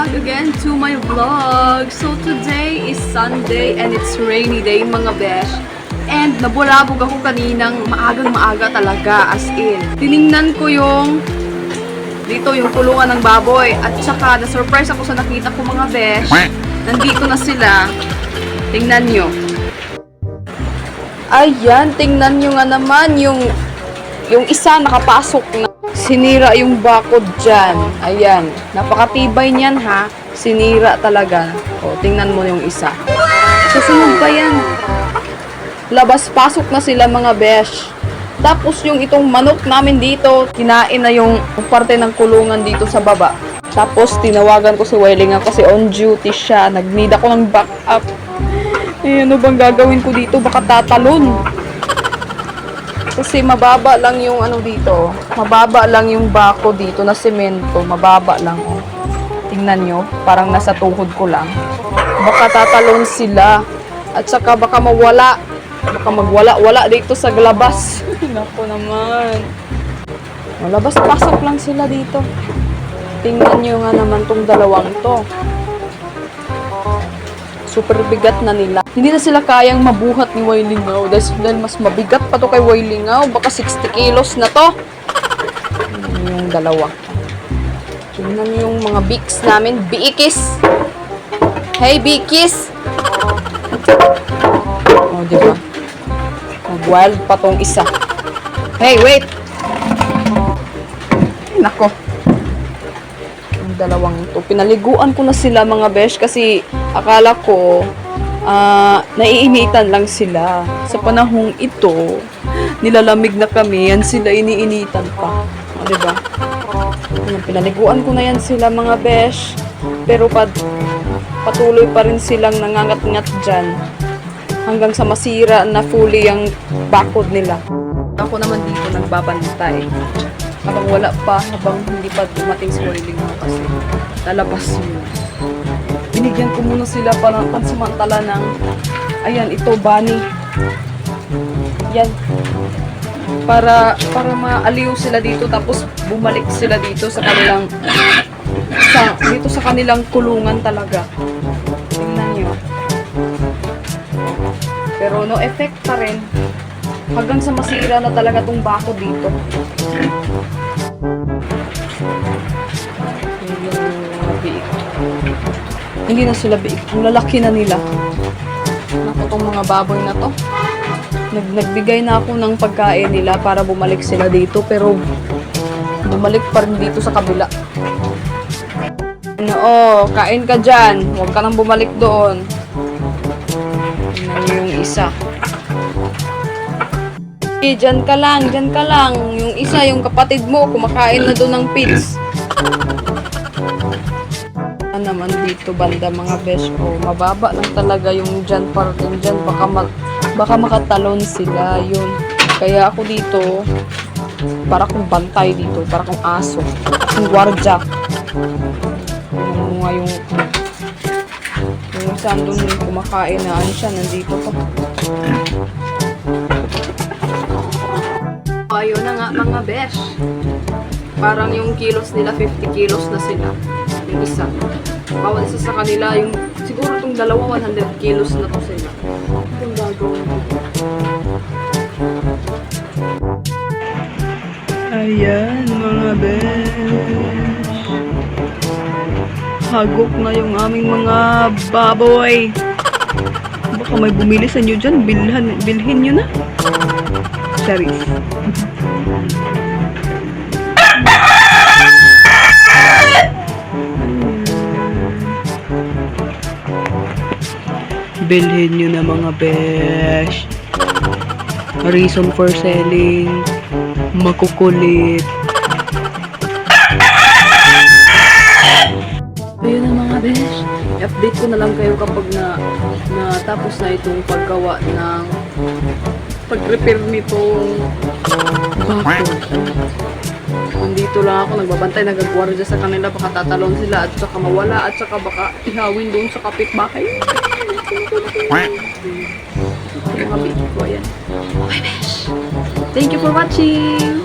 Back again to my vlog! So today is Sunday and it's rainy day mga besh. And nabulabog ako kaninang maagang maaga talaga as in. Tiningnan ko yung dito yung kulungan ng baboy at saka na-surprise ako sa nakita ko mga besh. Nandito na sila. Tingnan nyo. Ayan, tingnan nyo nga naman yung yung isa nakapasok na sinira yung bakod dyan. Ayan, napakatibay niyan ha. Sinira talaga. O, tingnan mo yung isa. Susunod pa yan. Labas-pasok na sila mga besh. Tapos yung itong manok namin dito, kinain na yung parte ng kulungan dito sa baba. Tapos tinawagan ko si Wellinga kasi on duty siya. Nag-need ako ng backup. Eh, ano bang gagawin ko dito? Baka tatalon. Kasi mababa lang yung ano dito. Mababa lang yung bako dito na semento. Mababa lang. Oh. Tingnan nyo. Parang nasa tuhod ko lang. Baka tatalon sila. At saka baka mawala. Baka magwala-wala dito sa labas. Nako naman. Malabas pasok lang sila dito. Tingnan nyo nga naman tong dalawang to. Super bigat na nila. Hindi na sila kayang mabuhat ni Wailingaw dahil, mas mabigat pa to kay Wailingaw. Baka 60 kilos na to. Yung dalawa. Tingnan yung mga biks namin. Biikis! Hey, Bikis! Oh, di ba? Mag-wild pa tong isa. Hey, wait! Nako. Dalawang to. Pinaliguan ko na sila mga besh kasi akala ko ah naiinitan lang sila. Sa panahong ito, nilalamig na kami, yan sila iniinitan pa. O, diba? Ayan, pinaliguan ko na yan sila mga besh. Pero pad, patuloy pa rin silang nangangat-ngat dyan hanggang sa masira na fully ang bakod nila. Ako naman dito nagbabantay. Habang wala pa, habang hindi pa dumating si Wailing mo kasi lalabas yun. Binigyan ko muna sila para pansamantala ng, ayan, ito, bunny. Yan. Para, para maaliw sila dito tapos bumalik sila dito sa kanilang, sa, dito sa kanilang kulungan talaga. Tingnan nyo. Pero no effect pa rin. Hanggang sa masira na talaga tong bako dito. Yun yung mga biik. Hindi na sila biik. Ang lalaki na nila. Naku tong mga baboy na to. Nag nagbigay na ako ng pagkain nila para bumalik sila dito. Pero bumalik pa rin dito sa kabila. Ano, oh, kain ka dyan. Huwag ka nang bumalik doon. Niyo yung isa. Eh, dyan ka lang, dyan ka lang. Yung isa, yung kapatid mo, kumakain na doon ng pits. Ano naman dito banda mga besh ko. Mababa lang talaga yung dyan parting dyan. Baka, ma- baka makatalon sila. Yun. Kaya ako dito, para kong bantay dito. Para kong aso. Yung gwardya. Yung nga yung yung isa doon kumakain na ano siya, nandito pa. Ayun na nga mga besh. Parang yung kilos nila, 50 kilos na sila. Yung isa. Bawal isa sa kanila, yung siguro itong dalawa, 100 kilos na to sila. Yung gagawin. Ayan mga besh. Hagok na yung aming mga baboy. Baka may bumili sa inyo dyan, bilhan, bilhin nyo na. Charis. Bilhin nyo na mga besh. Reason for selling. Makukulit. Ayun na mga besh. I-update ko na lang kayo kapag na natapos na itong paggawa ng pag-repair nitong bako. Nandito lang ako, nagbabantay, nagagwardya sa kanila, baka tatalon sila at saka mawala at saka baka ihawin doon sa kapitbahay. Mga baby ko, ayan. Thank you for watching!